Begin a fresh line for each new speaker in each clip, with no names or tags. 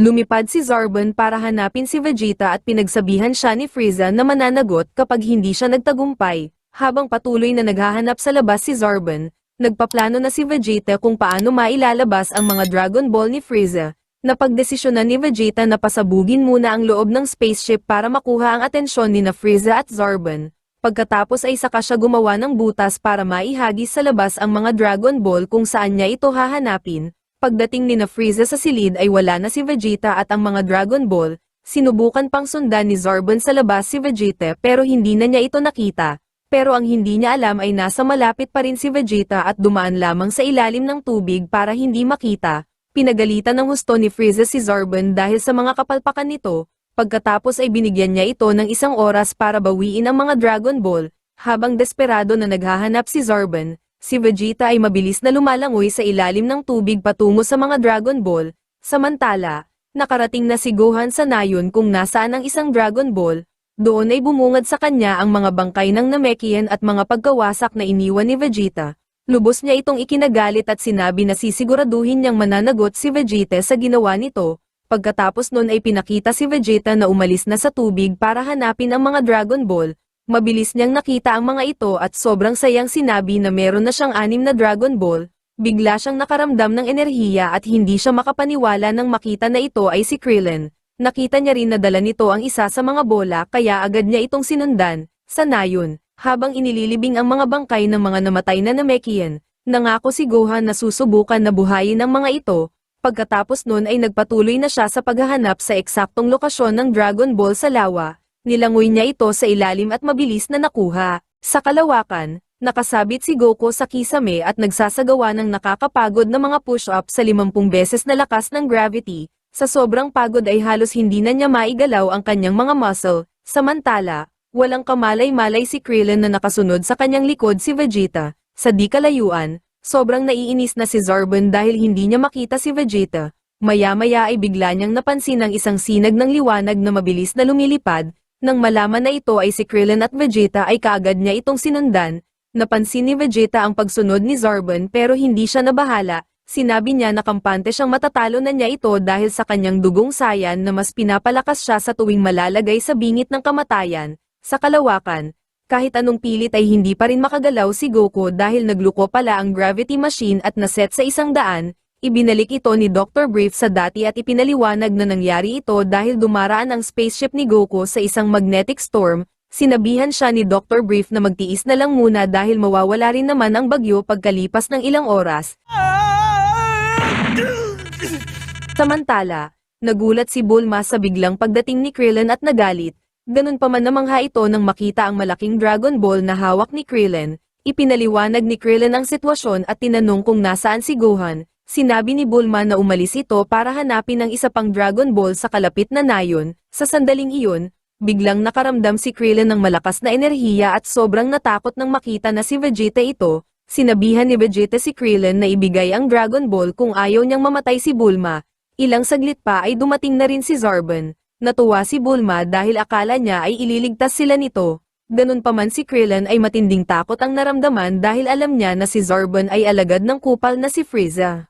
Lumipad si Zarbon para hanapin si Vegeta at pinagsabihan siya ni Frieza na mananagot kapag hindi siya nagtagumpay. Habang patuloy na naghahanap sa labas si Zarbon, nagpaplano na si Vegeta kung paano mailalabas ang mga Dragon Ball ni Frieza. Napagdesisyonan ni Vegeta na pasabugin muna ang loob ng spaceship para makuha ang atensyon ni na Frieza at Zarbon. Pagkatapos ay saka siya gumawa ng butas para maihagis sa labas ang mga Dragon Ball kung saan niya ito hahanapin. Pagdating ni na Frieza sa silid ay wala na si Vegeta at ang mga Dragon Ball, sinubukan pang sundan ni Zarbon sa labas si Vegeta pero hindi na niya ito nakita. Pero ang hindi niya alam ay nasa malapit pa rin si Vegeta at dumaan lamang sa ilalim ng tubig para hindi makita. Pinagalitan ng husto ni Frieza si Zarbon dahil sa mga kapalpakan nito, pagkatapos ay binigyan niya ito ng isang oras para bawiin ang mga Dragon Ball, habang desperado na naghahanap si Zarbon, si Vegeta ay mabilis na lumalangoy sa ilalim ng tubig patungo sa mga Dragon Ball, samantala, nakarating na si Gohan sa nayon kung nasaan ang isang Dragon Ball, doon ay bumungad sa kanya ang mga bangkay ng Namekian at mga pagkawasak na iniwan ni Vegeta. Lubos niya itong ikinagalit at sinabi na sisiguraduhin niyang mananagot si Vegeta sa ginawa nito. Pagkatapos nun ay pinakita si Vegeta na umalis na sa tubig para hanapin ang mga Dragon Ball. Mabilis niyang nakita ang mga ito at sobrang sayang sinabi na meron na siyang anim na Dragon Ball. Bigla siyang nakaramdam ng enerhiya at hindi siya makapaniwala nang makita na ito ay si Krillin. Nakita niya rin na dala nito ang isa sa mga bola kaya agad niya itong sinundan. Sa nayon, habang inililibing ang mga bangkay ng mga namatay na Namekian, nangako si Gohan na susubukan na buhayin ang mga ito, pagkatapos nun ay nagpatuloy na siya sa paghahanap sa eksaktong lokasyon ng Dragon Ball sa lawa, nilangoy niya ito sa ilalim at mabilis na nakuha. Sa kalawakan, nakasabit si Goku sa kisame at nagsasagawa ng nakakapagod na mga push-up sa 50 beses na lakas ng gravity, sa sobrang pagod ay halos hindi na niya maigalaw ang kanyang mga muscle, samantala, Walang kamalay-malay si Krillin na nakasunod sa kanyang likod si Vegeta. Sa di kalayuan, sobrang naiinis na si Zarbon dahil hindi niya makita si Vegeta. Maya-maya ay bigla niyang napansin ang isang sinag ng liwanag na mabilis na lumilipad. Nang malaman na ito ay si Krillin at Vegeta ay kaagad niya itong sinundan. Napansin ni Vegeta ang pagsunod ni Zarbon pero hindi siya nabahala. Sinabi niya na kampante siyang matatalo na niya ito dahil sa kanyang dugong sayan na mas pinapalakas siya sa tuwing malalagay sa bingit ng kamatayan. Sa kalawakan, kahit anong pilit ay hindi pa rin makagalaw si Goku dahil nagluko pala ang gravity machine at naset sa isang daan, ibinalik ito ni Dr. Brief sa dati at ipinaliwanag na nangyari ito dahil dumaraan ang spaceship ni Goku sa isang magnetic storm, sinabihan siya ni Dr. Brief na magtiis na lang muna dahil mawawala rin naman ang bagyo pagkalipas ng ilang oras. Samantala, nagulat si Bulma sa biglang pagdating ni Krillin at nagalit, Ganun pa man namangha ito nang makita ang malaking Dragon Ball na hawak ni Krillin, ipinaliwanag ni Krillin ang sitwasyon at tinanong kung nasaan si Gohan, sinabi ni Bulma na umalis ito para hanapin ang isa pang Dragon Ball sa kalapit na nayon, sa sandaling iyon, biglang nakaramdam si Krillin ng malakas na enerhiya at sobrang natakot nang makita na si Vegeta ito, sinabihan ni Vegeta si Krillin na ibigay ang Dragon Ball kung ayaw niyang mamatay si Bulma, ilang saglit pa ay dumating na rin si Zarbon. Natuwa si Bulma dahil akala niya ay ililigtas sila nito. Ganun pa man si Krillin ay matinding takot ang naramdaman dahil alam niya na si Zarbon ay alagad ng kupal na si Frieza.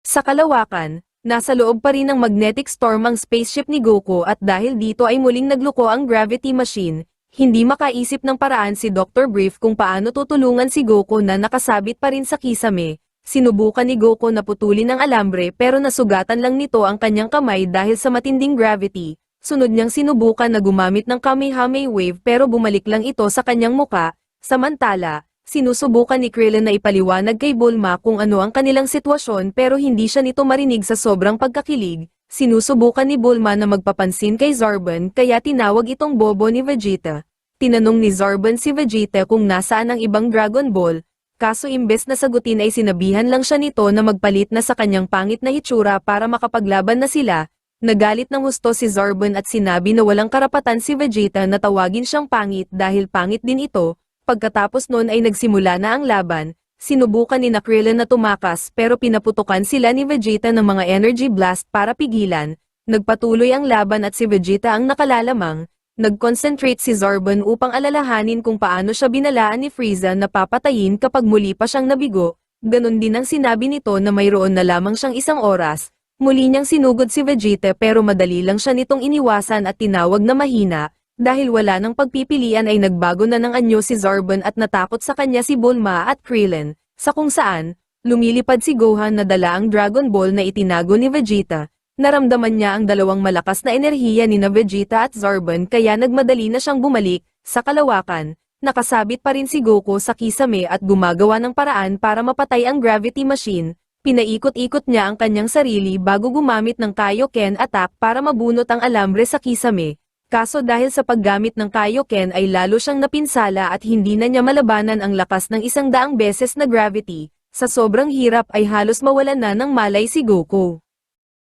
Sa kalawakan, nasa loob pa rin ng magnetic storm ang spaceship ni Goku at dahil dito ay muling nagluko ang gravity machine, hindi makaisip ng paraan si Dr. Brief kung paano tutulungan si Goku na nakasabit pa rin sa kisame. Sinubukan ni Goku na putulin ang alambre pero nasugatan lang nito ang kanyang kamay dahil sa matinding gravity. Sunod niyang sinubukan na gumamit ng Kamehameha Wave pero bumalik lang ito sa kanyang muka. Samantala, sinusubukan ni Krillin na ipaliwanag kay Bulma kung ano ang kanilang sitwasyon pero hindi siya nito marinig sa sobrang pagkakilig. Sinusubukan ni Bulma na magpapansin kay Zarbon kaya tinawag itong bobo ni Vegeta. Tinanong ni Zarbon si Vegeta kung nasaan ang ibang Dragon Ball, kaso imbes na sagutin ay sinabihan lang siya nito na magpalit na sa kanyang pangit na hitsura para makapaglaban na sila, Nagalit ng husto si Zarbon at sinabi na walang karapatan si Vegeta na tawagin siyang pangit dahil pangit din ito, pagkatapos noon ay nagsimula na ang laban, sinubukan ni Krillin na tumakas pero pinaputukan sila ni Vegeta ng mga energy blast para pigilan, nagpatuloy ang laban at si Vegeta ang nakalalamang, nag-concentrate si Zarbon upang alalahanin kung paano siya binalaan ni Frieza na papatayin kapag muli pa siyang nabigo, ganun din ang sinabi nito na mayroon na lamang siyang isang oras, Muli niyang sinugod si Vegeta pero madali lang siya nitong iniwasan at tinawag na mahina, dahil wala ng pagpipilian ay nagbago na ng anyo si Zarbon at natakot sa kanya si Bulma at Krillin, sa kung saan, lumilipad si Gohan na dala ang Dragon Ball na itinago ni Vegeta. Naramdaman niya ang dalawang malakas na enerhiya ni na Vegeta at Zarbon kaya nagmadali na siyang bumalik, sa kalawakan, nakasabit pa rin si Goku sa kisame at gumagawa ng paraan para mapatay ang gravity machine, Pinaikot-ikot niya ang kanyang sarili bago gumamit ng Kaioken attack para mabunot ang alambre sa kisame. Kaso dahil sa paggamit ng Kaioken ay lalo siyang napinsala at hindi na niya malabanan ang lakas ng isang daang beses na gravity. Sa sobrang hirap ay halos mawalan na ng malay si Goku.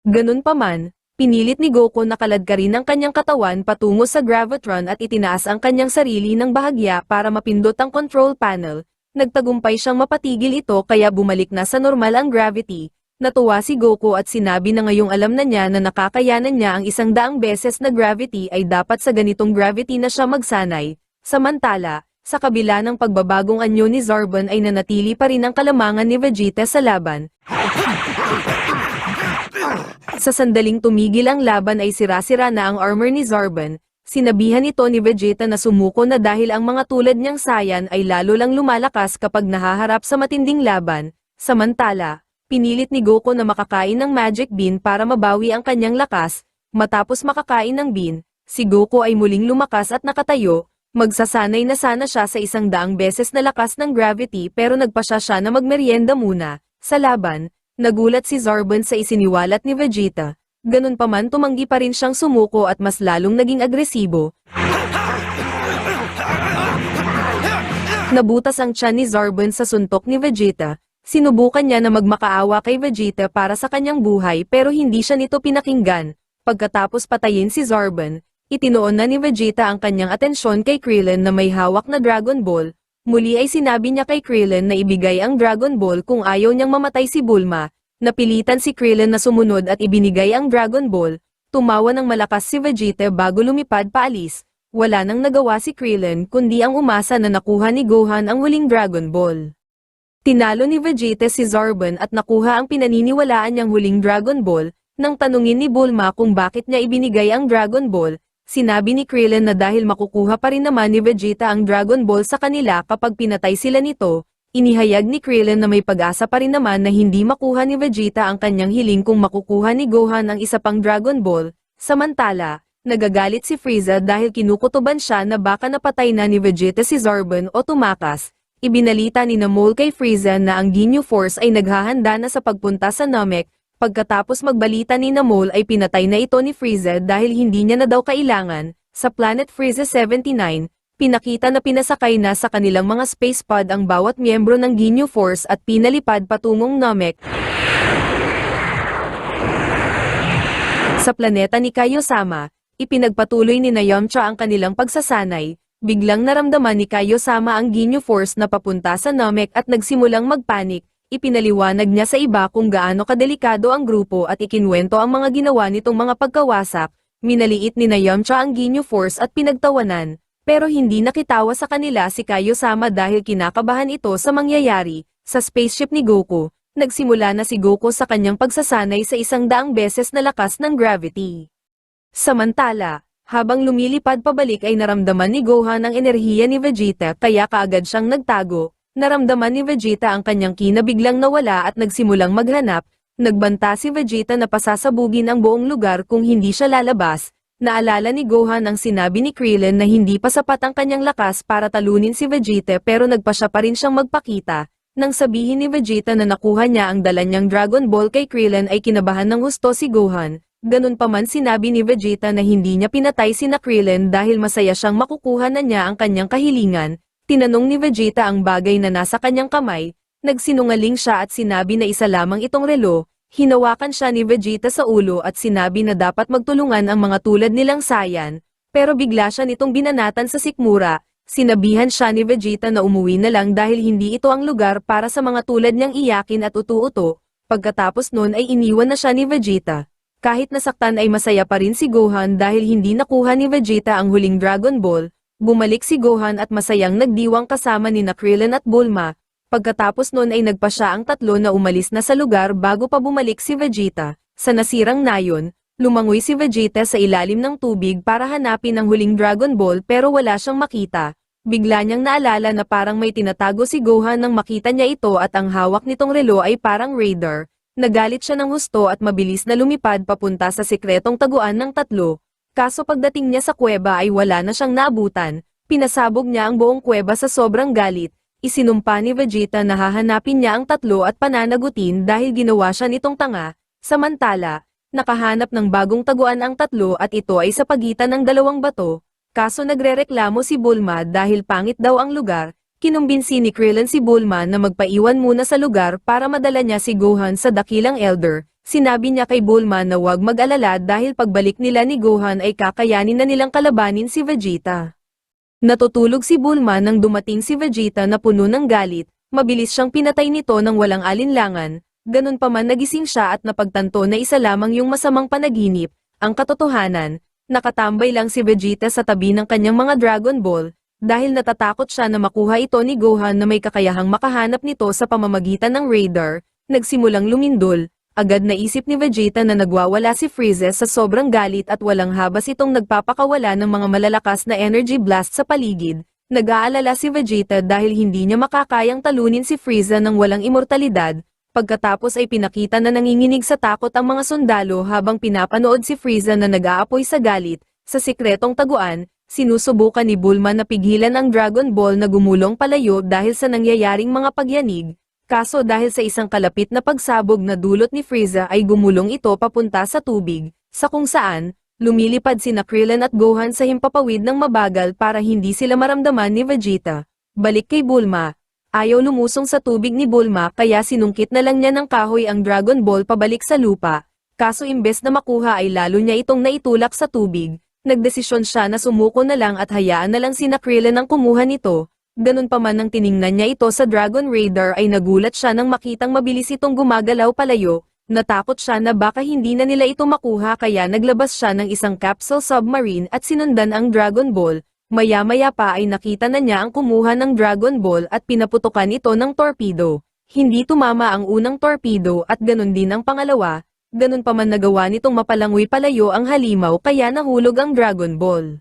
Ganun pa man, pinilit ni Goku na kaladkarin ang kanyang katawan patungo sa Gravitron at itinaas ang kanyang sarili ng bahagya para mapindot ang control panel, nagtagumpay siyang mapatigil ito kaya bumalik na sa normal ang gravity. Natuwa si Goku at sinabi na ngayong alam na niya na nakakayanan niya ang isang daang beses na gravity ay dapat sa ganitong gravity na siya magsanay. Samantala, sa kabila ng pagbabagong anyo ni Zarbon ay nanatili pa rin ang kalamangan ni Vegeta sa laban. Sa sandaling tumigil ang laban ay sira-sira na ang armor ni Zarbon, Sinabihan ito ni Vegeta na sumuko na dahil ang mga tulad niyang Saiyan ay lalo lang lumalakas kapag nahaharap sa matinding laban. Samantala, pinilit ni Goku na makakain ng Magic Bean para mabawi ang kanyang lakas. Matapos makakain ng bean, si Goku ay muling lumakas at nakatayo. Magsasanay na sana siya sa isang daang beses na lakas ng gravity pero nagpasya siya na magmeryenda muna. Sa laban, nagulat si Zarbon sa isiniwalat ni Vegeta ganun pa man tumanggi pa rin siyang sumuko at mas lalong naging agresibo. Nabutas ang tiyan ni Zarbon sa suntok ni Vegeta, sinubukan niya na magmakaawa kay Vegeta para sa kanyang buhay pero hindi siya nito pinakinggan. Pagkatapos patayin si Zarbon, itinoon na ni Vegeta ang kanyang atensyon kay Krillin na may hawak na Dragon Ball. Muli ay sinabi niya kay Krillin na ibigay ang Dragon Ball kung ayaw niyang mamatay si Bulma, Napilitan si Krillin na sumunod at ibinigay ang Dragon Ball, tumawa ng malakas si Vegeta bago lumipad paalis, wala nang nagawa si Krillin kundi ang umasa na nakuha ni Gohan ang huling Dragon Ball. Tinalo ni Vegeta si Zarbon at nakuha ang pinaniniwalaan niyang huling Dragon Ball, nang tanungin ni Bulma kung bakit niya ibinigay ang Dragon Ball, sinabi ni Krillin na dahil makukuha pa rin naman ni Vegeta ang Dragon Ball sa kanila kapag pinatay sila nito, Inihayag ni Krillin na may pag-asa pa rin naman na hindi makuha ni Vegeta ang kanyang hiling kung makukuha ni Gohan ang isa pang Dragon Ball. Samantala, nagagalit si Frieza dahil kinukutuban siya na baka napatay na ni Vegeta si Zarbon o tumakas. Ibinalita ni Namol kay Frieza na ang Ginyu Force ay naghahanda na sa pagpunta sa Namek, pagkatapos magbalita ni Namol ay pinatay na ito ni Frieza dahil hindi niya na daw kailangan. Sa Planet Frieza 79, pinakita na pinasakay na sa kanilang mga space pod ang bawat miyembro ng Ginyu Force at pinalipad patungong Namek. Sa planeta ni Kaiosama, ipinagpatuloy ni Nayamcha ang kanilang pagsasanay, biglang naramdaman ni Kaiosama ang Ginyu Force na papunta sa Namek at nagsimulang magpanik, ipinaliwanag niya sa iba kung gaano kadelikado ang grupo at ikinwento ang mga ginawa nitong mga pagkawasak, minaliit ni Nayamcha ang Ginyu Force at pinagtawanan, pero hindi nakitawa sa kanila si Kaiosama dahil kinakabahan ito sa mangyayari. Sa spaceship ni Goku, nagsimula na si Goku sa kanyang pagsasanay sa isang daang beses na lakas ng gravity. Samantala, habang lumilipad pabalik ay naramdaman ni Gohan ang enerhiya ni Vegeta kaya kaagad siyang nagtago, naramdaman ni Vegeta ang kanyang kina biglang nawala at nagsimulang maghanap, nagbanta si Vegeta na pasasabugin ang buong lugar kung hindi siya lalabas, Naalala ni Gohan ang sinabi ni Krillin na hindi pa sapat ang kanyang lakas para talunin si Vegeta pero nagpa siya pa rin siyang magpakita. Nang sabihin ni Vegeta na nakuha niya ang dala niyang Dragon Ball kay Krillin ay kinabahan ng gusto si Gohan. Ganun pa man sinabi ni Vegeta na hindi niya pinatay si Krillin dahil masaya siyang makukuha na niya ang kanyang kahilingan. Tinanong ni Vegeta ang bagay na nasa kanyang kamay, nagsinungaling siya at sinabi na isa lamang itong relo, Hinawakan siya ni Vegeta sa ulo at sinabi na dapat magtulungan ang mga tulad nilang Saiyan, pero bigla siya nitong binanatan sa sikmura, sinabihan siya ni Vegeta na umuwi na lang dahil hindi ito ang lugar para sa mga tulad niyang iyakin at utu-uto, pagkatapos nun ay iniwan na siya ni Vegeta. Kahit nasaktan ay masaya pa rin si Gohan dahil hindi nakuha ni Vegeta ang huling Dragon Ball, bumalik si Gohan at masayang nagdiwang kasama ni Krillin at Bulma, Pagkatapos nun ay nagpa siya ang tatlo na umalis na sa lugar bago pa bumalik si Vegeta. Sa nasirang nayon, lumangoy si Vegeta sa ilalim ng tubig para hanapin ang huling Dragon Ball pero wala siyang makita. Bigla niyang naalala na parang may tinatago si Gohan nang makita niya ito at ang hawak nitong relo ay parang radar. Nagalit siya ng husto at mabilis na lumipad papunta sa sikretong taguan ng tatlo. Kaso pagdating niya sa kuweba ay wala na siyang naabutan. Pinasabog niya ang buong kuweba sa sobrang galit. Isinumpa ni Vegeta na hahanapin niya ang tatlo at pananagutin dahil ginawa siya nitong tanga. Samantala, nakahanap ng bagong taguan ang tatlo at ito ay sa pagitan ng dalawang bato. Kaso nagrereklamo si Bulma dahil pangit daw ang lugar, kinumbinsi ni Krillin si Bulma na magpaiwan muna sa lugar para madala niya si Gohan sa dakilang elder. Sinabi niya kay Bulma na huwag mag-alala dahil pagbalik nila ni Gohan ay kakayanin na nilang kalabanin si Vegeta. Natutulog si Bulma nang dumating si Vegeta na puno ng galit, mabilis siyang pinatay nito ng walang alinlangan, ganun pa man nagising siya at napagtanto na isa lamang yung masamang panaginip, ang katotohanan, nakatambay lang si Vegeta sa tabi ng kanyang mga Dragon Ball, dahil natatakot siya na makuha ito ni Gohan na may kakayahang makahanap nito sa pamamagitan ng radar, nagsimulang lumindol, agad naisip ni Vegeta na nagwawala si Frieza sa sobrang galit at walang habas itong nagpapakawala ng mga malalakas na energy blast sa paligid. Nag-aalala si Vegeta dahil hindi niya makakayang talunin si Frieza ng walang imortalidad, pagkatapos ay pinakita na nanginginig sa takot ang mga sundalo habang pinapanood si Frieza na nag-aapoy sa galit, sa sikretong taguan, sinusubukan ni Bulma na pigilan ang Dragon Ball na gumulong palayo dahil sa nangyayaring mga pagyanig, Kaso dahil sa isang kalapit na pagsabog na dulot ni Frieza ay gumulong ito papunta sa tubig, sa kung saan, lumilipad sina Krillin at Gohan sa himpapawid ng mabagal para hindi sila maramdaman ni Vegeta. Balik kay Bulma. Ayaw lumusong sa tubig ni Bulma kaya sinungkit na lang niya ng kahoy ang Dragon Ball pabalik sa lupa. Kaso imbes na makuha ay lalo niya itong naitulak sa tubig. Nagdesisyon siya na sumuko na lang at hayaan na lang sina Krillin ang kumuha nito, Ganun pa man nang tiningnan niya ito sa Dragon Radar ay nagulat siya nang makitang mabilis itong gumagalaw palayo, natakot siya na baka hindi na nila ito makuha kaya naglabas siya ng isang capsule submarine at sinundan ang Dragon Ball, maya-maya pa ay nakita na niya ang kumuha ng Dragon Ball at pinaputukan ito ng torpedo. Hindi tumama ang unang torpedo at ganun din ang pangalawa, ganun pa man nagawa nitong mapalangoy palayo ang halimaw kaya nahulog ang Dragon Ball.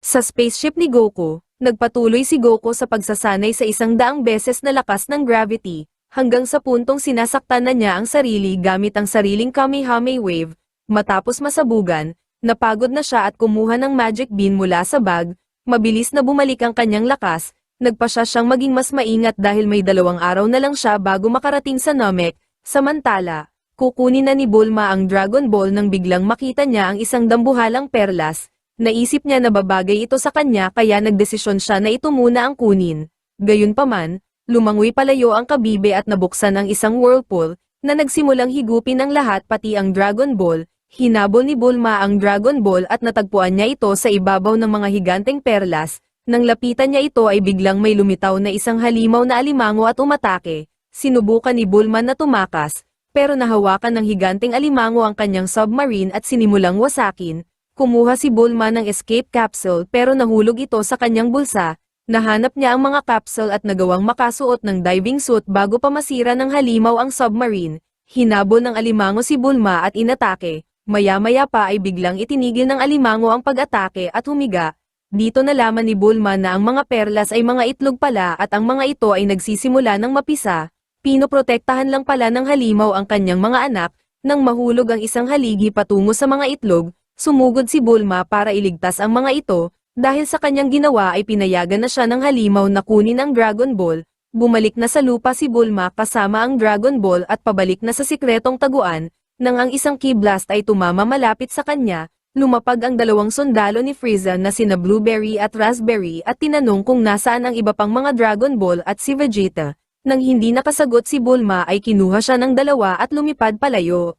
Sa spaceship ni Goku, Nagpatuloy si Goku sa pagsasanay sa isang daang beses na lakas ng gravity, hanggang sa puntong sinasaktan na niya ang sarili gamit ang sariling Kamehame Wave. Matapos masabugan, napagod na siya at kumuha ng magic bean mula sa bag, mabilis na bumalik ang kanyang lakas, nagpa siya siyang maging mas maingat dahil may dalawang araw na lang siya bago makarating sa Namek, samantala, kukunin na ni Bulma ang Dragon Ball nang biglang makita niya ang isang dambuhalang perlas, Naisip niya na babagay ito sa kanya kaya nagdesisyon siya na ito muna ang kunin. Gayunpaman, lumangoy palayo ang kabibe at nabuksan ang isang whirlpool, na nagsimulang higupin ang lahat pati ang Dragon Ball, hinabol ni Bulma ang Dragon Ball at natagpuan niya ito sa ibabaw ng mga higanteng perlas, nang lapitan niya ito ay biglang may lumitaw na isang halimaw na alimango at umatake, sinubukan ni Bulma na tumakas, pero nahawakan ng higanteng alimango ang kanyang submarine at sinimulang wasakin, Kumuha si Bulma ng escape capsule pero nahulog ito sa kanyang bulsa. Nahanap niya ang mga capsule at nagawang makasuot ng diving suit bago pa masira ng halimaw ang submarine. Hinabol ng alimango si Bulma at inatake. Maya-maya pa ay biglang itinigil ng alimango ang pag-atake at humiga. Dito nalaman ni Bulma na ang mga perlas ay mga itlog pala at ang mga ito ay nagsisimula ng mapisa. Pinoprotektahan lang pala ng halimaw ang kanyang mga anak, nang mahulog ang isang haligi patungo sa mga itlog, Sumugod si Bulma para iligtas ang mga ito, dahil sa kanyang ginawa ay pinayagan na siya ng halimaw na kunin ang Dragon Ball, bumalik na sa lupa si Bulma kasama ang Dragon Ball at pabalik na sa sikretong taguan, nang ang isang key blast ay tumama malapit sa kanya, lumapag ang dalawang sundalo ni Frieza na sina Blueberry at Raspberry at tinanong kung nasaan ang iba pang mga Dragon Ball at si Vegeta. Nang hindi nakasagot si Bulma ay kinuha siya ng dalawa at lumipad palayo.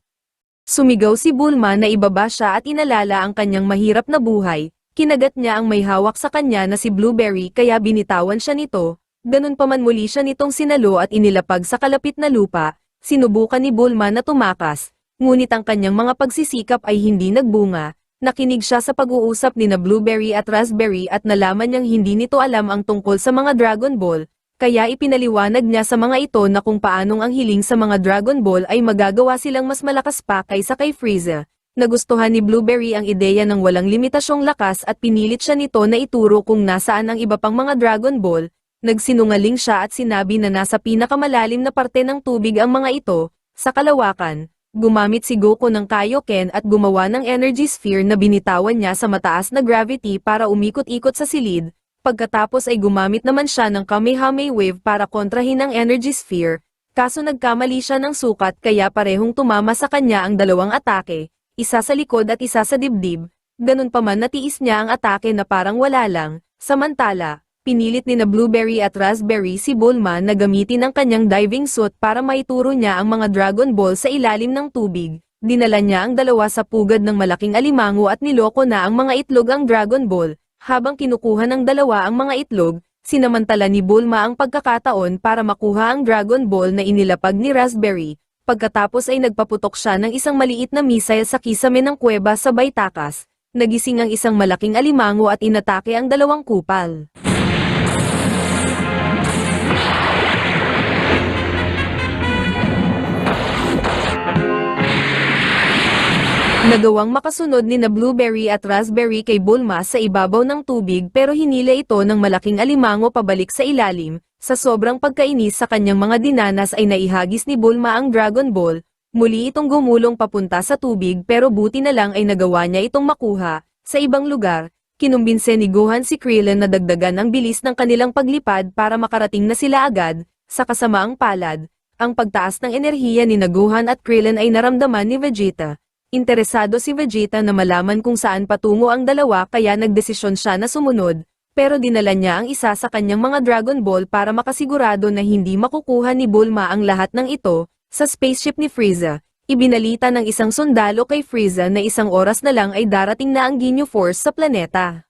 Sumigaw si Bulma na ibaba siya at inalala ang kanyang mahirap na buhay, kinagat niya ang may hawak sa kanya na si Blueberry kaya binitawan siya nito, ganun pa man muli siya nitong sinalo at inilapag sa kalapit na lupa, sinubukan ni Bulma na tumakas, ngunit ang kanyang mga pagsisikap ay hindi nagbunga, nakinig siya sa pag-uusap ni na Blueberry at Raspberry at nalaman niyang hindi nito alam ang tungkol sa mga Dragon Ball, Kaya ipinaliwanag niya sa mga ito na kung paanong ang hiling sa mga Dragon Ball ay magagawa silang mas malakas pa kaysa kay Frieza. Nagustuhan ni Blueberry ang ideya ng walang limitasyong lakas at pinilit siya nito na ituro kung nasaan ang iba pang mga Dragon Ball. Nagsinungaling siya at sinabi na nasa pinakamalalim na parte ng tubig ang mga ito, sa kalawakan. Gumamit si Goku ng Kaioken at gumawa ng energy sphere na binitawan niya sa mataas na gravity para umikot-ikot sa silid, Pagkatapos ay gumamit naman siya ng Kamehameha Wave para kontrahin ang Energy Sphere, kaso nagkamali siya ng sukat kaya parehong tumama sa kanya ang dalawang atake, isa sa likod at isa sa dibdib, ganun pa man natiis niya ang atake na parang wala lang, samantala, pinilit ni na Blueberry at Raspberry si Bulma na gamitin ang kanyang diving suit para maituro niya ang mga Dragon Ball sa ilalim ng tubig. Dinala niya ang dalawa sa pugad ng malaking alimango at niloko na ang mga itlog ang Dragon Ball, habang kinukuha ng dalawa ang mga itlog, sinamantala ni Bulma ang pagkakataon para makuha ang Dragon Ball na inilapag ni Raspberry. Pagkatapos ay nagpaputok siya ng isang maliit na missile sa kisame ng kuweba sa Baitakas. Nagising ang isang malaking alimango at inatake ang dalawang kupal. Nagawang makasunod ni na Blueberry at Raspberry kay Bulma sa ibabaw ng tubig pero hinila ito ng malaking alimango pabalik sa ilalim, sa sobrang pagkainis sa kanyang mga dinanas ay naihagis ni Bulma ang Dragon Ball, muli itong gumulong papunta sa tubig pero buti na lang ay nagawa niya itong makuha, sa ibang lugar, kinumbinse ni Gohan si Krillin na dagdagan ang bilis ng kanilang paglipad para makarating na sila agad, sa kasamaang palad, ang pagtaas ng enerhiya ni Gohan at Krillin ay naramdaman ni Vegeta. Interesado si Vegeta na malaman kung saan patungo ang dalawa kaya nagdesisyon siya na sumunod, pero dinala niya ang isa sa kanyang mga Dragon Ball para makasigurado na hindi makukuha ni Bulma ang lahat ng ito, sa spaceship ni Frieza. Ibinalita ng isang sundalo kay Frieza na isang oras na lang ay darating na ang Ginyu Force sa planeta.